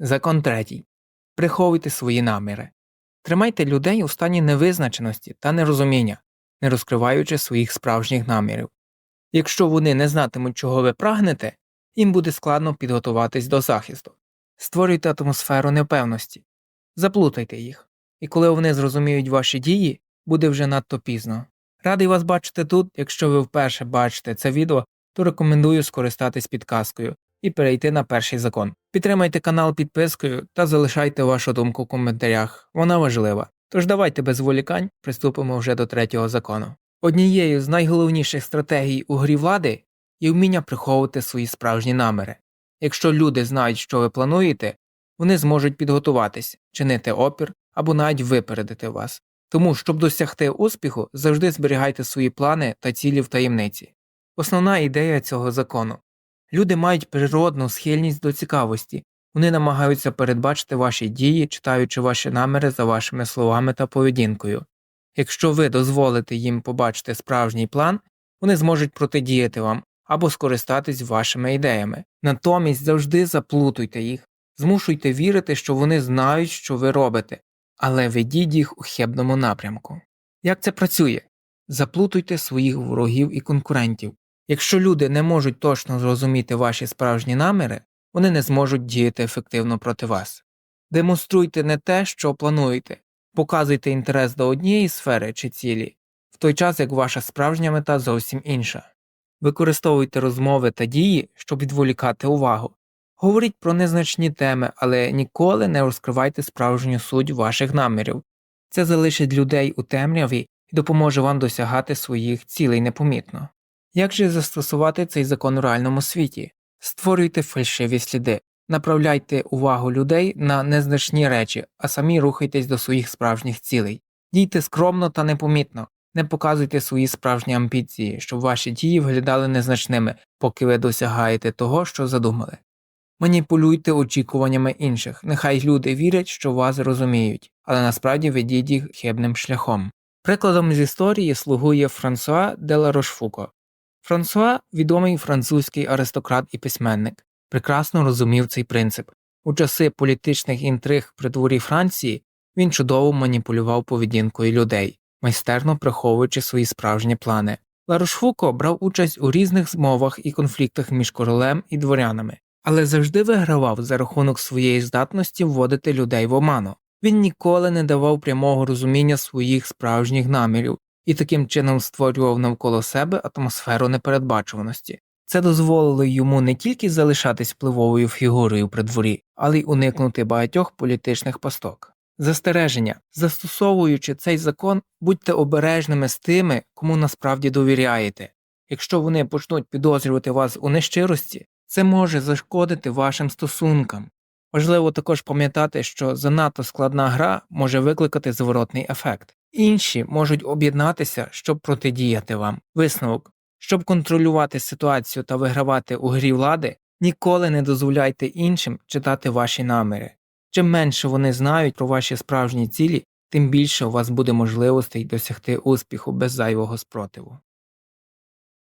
Закон третій. Приховуйте свої наміри. Тримайте людей у стані невизначеності та нерозуміння, не розкриваючи своїх справжніх намірів. Якщо вони не знатимуть, чого ви прагнете, їм буде складно підготуватись до захисту. Створюйте атмосферу непевності, заплутайте їх, і коли вони зрозуміють ваші дії, буде вже надто пізно. Радий вас бачити тут, якщо ви вперше бачите це відео, то рекомендую скористатись підказкою і перейти на перший закон. Підтримайте канал підпискою та залишайте вашу думку в коментарях, вона важлива. Тож давайте без зволікань приступимо вже до третього закону. Однією з найголовніших стратегій у грі влади є вміння приховувати свої справжні наміри. Якщо люди знають, що ви плануєте, вони зможуть підготуватись, чинити опір або навіть випередити вас. Тому, щоб досягти успіху, завжди зберігайте свої плани та цілі в таємниці. Основна ідея цього закону люди мають природну схильність до цікавості, вони намагаються передбачити ваші дії, читаючи ваші наміри за вашими словами та поведінкою. Якщо ви дозволите їм побачити справжній план, вони зможуть протидіяти вам або скористатись вашими ідеями. Натомість завжди заплутуйте їх, змушуйте вірити, що вони знають, що ви робите, але ведіть їх у хибному напрямку. Як це працює? Заплутуйте своїх ворогів і конкурентів. Якщо люди не можуть точно зрозуміти ваші справжні наміри, вони не зможуть діяти ефективно проти вас. Демонструйте не те, що плануєте, показуйте інтерес до однієї сфери чи цілі, в той час як ваша справжня мета зовсім інша. Використовуйте розмови та дії, щоб відволікати увагу. Говоріть про незначні теми, але ніколи не розкривайте справжню суть ваших намірів. Це залишить людей у темряві і допоможе вам досягати своїх цілей непомітно. Як же застосувати цей закон у реальному світі? Створюйте фальшиві сліди, направляйте увагу людей на незначні речі, а самі рухайтесь до своїх справжніх цілей. Дійте скромно та непомітно, не показуйте свої справжні амбіції, щоб ваші дії виглядали незначними, поки ви досягаєте того, що задумали. Маніпулюйте очікуваннями інших, нехай люди вірять, що вас розуміють, але насправді ведіть їх хибним шляхом. Прикладом з історії слугує Франсуа де ла Рошфуко. Франсуа, відомий французький аристократ і письменник, прекрасно розумів цей принцип. У часи політичних інтриг при дворі Франції він чудово маніпулював поведінкою людей, майстерно приховуючи свої справжні плани. Ларошфуко брав участь у різних змовах і конфліктах між королем і дворянами, але завжди вигравав за рахунок своєї здатності вводити людей в оману. Він ніколи не давав прямого розуміння своїх справжніх намірів і таким чином створював навколо себе атмосферу непередбачуваності. Це дозволило йому не тільки залишатись впливовою фігурою при дворі, але й уникнути багатьох політичних пасток. Застереження, застосовуючи цей закон, будьте обережними з тими, кому насправді довіряєте. Якщо вони почнуть підозрювати вас у нещирості, це може зашкодити вашим стосункам. Важливо також пам'ятати, що занадто складна гра може викликати зворотний ефект. Інші можуть об'єднатися, щоб протидіяти вам. Висновок, щоб контролювати ситуацію та вигравати у грі влади, ніколи не дозволяйте іншим читати ваші наміри. Чим менше вони знають про ваші справжні цілі, тим більше у вас буде можливостей досягти успіху без зайвого спротиву.